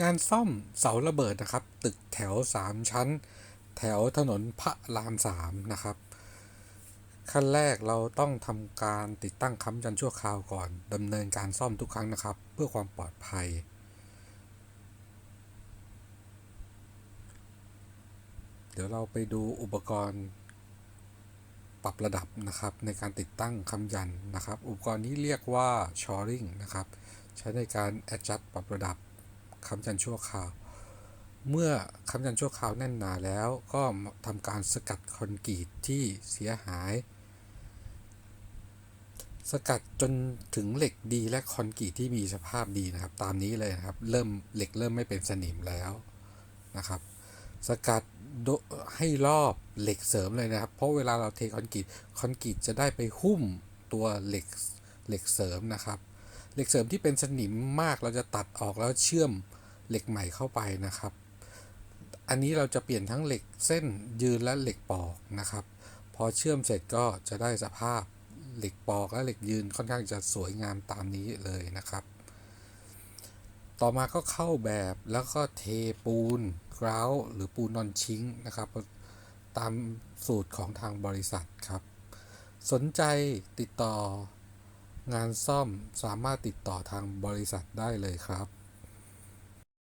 งานซ่อมเสาระเบิดนะครับ ตึกแถว 3 ชั้น แถวถนนพระรามสามนะครับ ขั้นแรกเราต้องทำการติดตั้งค้ำยันชั่วคราวก่อนดำเนินการซ่อมทุกครั้งนะครับ เพื่อความปลอดภัย เดี๋ยวเราไปดูอุปกรณ์ ปรับระดับนะครับ ในการติดตั้งค้ำยันนะครับ อุปกรณ์นี้เรียกว่า shoring นะครับ ใช้ในการ adjust ปรับระดับ ค้ำยันชั่วคราว เมื่อค้ำยันชั่วคราวแน่นหนาแล้วก็ทำการสกัดคอนกรีตที่เสียหาย สกัดจนถึงเหล็กดีและคอนกรีตที่มีสภาพดีนะครับ ตามนี้เลยนะครับ เริ่มเหล็กเริ่มไม่เป็นสนิมแล้วนะครับ สกัดโดให้รอบเหล็กเสริมเลยนะครับ เพราะเวลาเราเทคอนกรีตคอนกรีตจะได้ไปหุ้มตัวเหล็กเหล็กเสริมนะครับ เหล็กเสริมที่เป็นสนิมมากเราจะตัดออกแล้วเชื่อม เหล็กใหม่เข้าไปนะครับ อันนี้เราจะเปลี่ยนทั้งเหล็กเส้นยืนและเหล็กปอกนะครับ พอเชื่อมเสร็จก็จะได้สภาพเหล็กปอกและเหล็กยืนค่อนข้างจะสวยงามตามนี้เลยนะครับ ต่อมาก็เข้าแบบแล้วก็เทปูนกราวหรือปูนนอนชิงนะครับ ตามสูตรของทางบริษัทครับ สนใจติดต่องานซ่อมสามารถติดต่อทางบริษัทได้เลยครับ